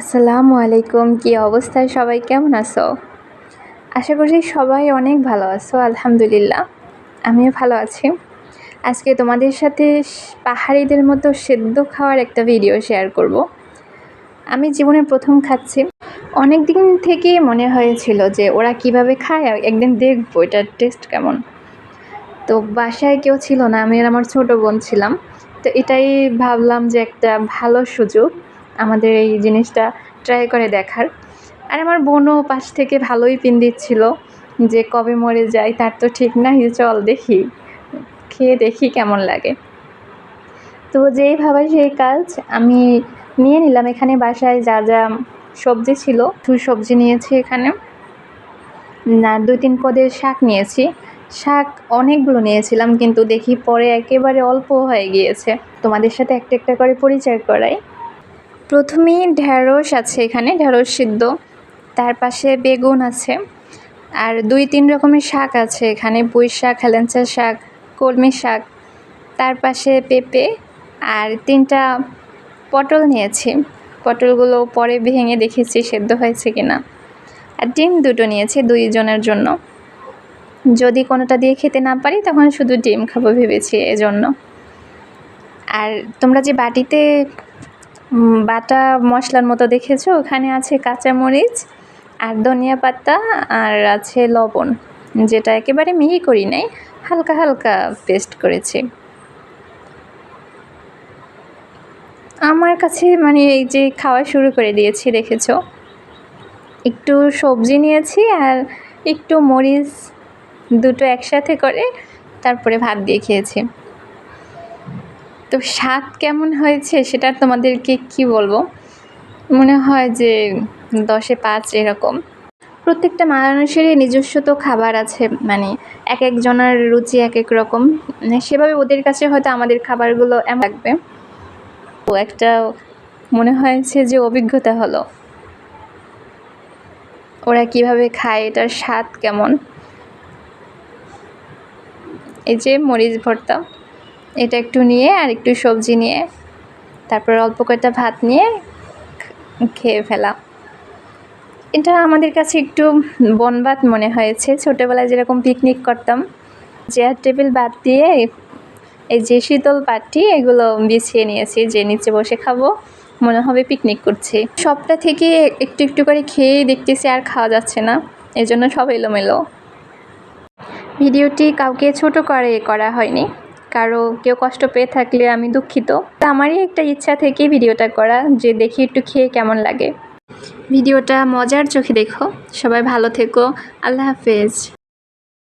আসসালামু আলাইকুম, কি অবস্থায় সবাই কেমন আছো? আশা করছি সবাই অনেক ভালো আছো, আলহামদুলিল্লাহ। আমিও ভালো আছি। আজকে তোমাদের সাথে পাহাড়িদের মতো সেদ্ধ খাওয়ার একটা ভিডিও শেয়ার করব। আমি জীবনে প্রথম খাচ্ছি। অনেক দিন থেকেই মনে হয়েছিল যে ওরা কীভাবে খায়, একদিন দেখব এটার টেস্ট কেমন। তো বাসায় কেউ ছিল না, আমি আমার ছোট বোন ছিলাম। তো এটাই ভাবলাম যে একটা ভালো সুযোগ। আমাদের এই জিনিসটা ট্রাই করে দেখার। আর আমার বোনও পাশ থেকে ভালোই পিন দিচ্ছিল যে কবে মরে যায়, তার তো ঠিক নাই চল দেখি। খেয়ে দেখি কেমন লাগে। তো যেই সেই কাজ আমি নিয়ে নিলাম। এখানে বাসায় যা যা সবজি ছিল দু সবজি নিয়েছি এখানে। না, দুই তিন পদের শাক নিয়েছি। শাক অনেকগুলো নিয়েছিলাম, কিন্তু দেখি পরে একেবারে অল্প হয়ে গিয়েছে। তোমাদের সাথে একটা একটা করে পরিচয় করাই। প্রথমেই ঢ্যাঁড়স আছে এখানে ঢ্যাঁড়স সিদ্ধ। তার পাশে বেগুন আছে। আর দুই তিন রকমের শাক আছে এখানে, পুঁই শাক, হেলেঞ্চা শাক, কলমি শাক। তার পাশে পেঁপে আর তিনটা পটল নিয়েছি। পটলগুলো পরে ভেঙে দেখেছি সেদ্ধ হয়েছে কিনা। আর ডিম দুটো নিয়েছি দুইজনের জন্য। যদি কোনোটা দিয়ে খেতে না পারি তখন শুধু ডিম খাব ভেবেছি এজন্য। আর তোমরা যে বাটিতে বাটা মশলার মতো দেখেছ? ওখানে আছে কাঁচামরিচ, আর ধনিয়া পাতা, আর আছে লবণ, যেটা একেবারে মিহি করি নাই, হালকা হালকা পেস্ট করেছি। আমার কাছে মানে এই যে খাওয়া শুরু করে দিয়েছি, দেখেছ? একটু সবজি নিয়েছি, আর একটু মরিচ দুটো একসাথে করে তারপরে ভাত দিয়ে খেয়েছি। তো স্বাদ কেমন হয়েছে সেটা তোমাদেরকে কি বলব? মনে হয় যে দশে পাঁচ এরকম। প্রত্যেকটা মানুষেরই নিজস্ব তো খাবার আছে মানে এক একজনের রুচি এক এক রকম। মানে সেভাবে ওদের কাছে হয়তো আমাদের খাবারগুলো এমন লাগবে। তো একটা মনে হয়েছে যে অভিজ্ঞতা হলো। ওরা কীভাবে খায়, এটার স্বাদ কেমন? এই যে মরিচ ভর্তা। এটা একটু নিয়ে আর একটু সবজি নিয়ে, তারপর অল্প কয়েকটা ভাত নিয়ে খেয়ে ফেলা এটা আমাদের কাছে একটু বনবাত মনে হয়েছে। ছোটোবেলায় যেরকম পিকনিক করতাম চেয়ার টেবিল বাদ দিয়ে এই যে শীতল পাটি, এগুলো বিছিয়ে নিয়েছি, যে নিচে বসে খাব, মনে হবে পিকনিক করছি। সবটা থেকে একটু একটু করে খেয়েই দেখতেছি আর খাওয়া যাচ্ছে না এই জন্য সব এলোমেলো। ভিডিওটি কাউকে ছোট করে করা হয়নি। কারও কেউ কষ্ট পেয়ে থাকলে আমি দুঃখিত। তা আমারই একটা ইচ্ছা থেকে ভিডিওটা করা, যে দেখি একটু খেয়ে কেমন লাগে। ভিডিওটা মজার চোখে দেখো। সবাই ভালো থেকো। আল্লাহ হাফেজ।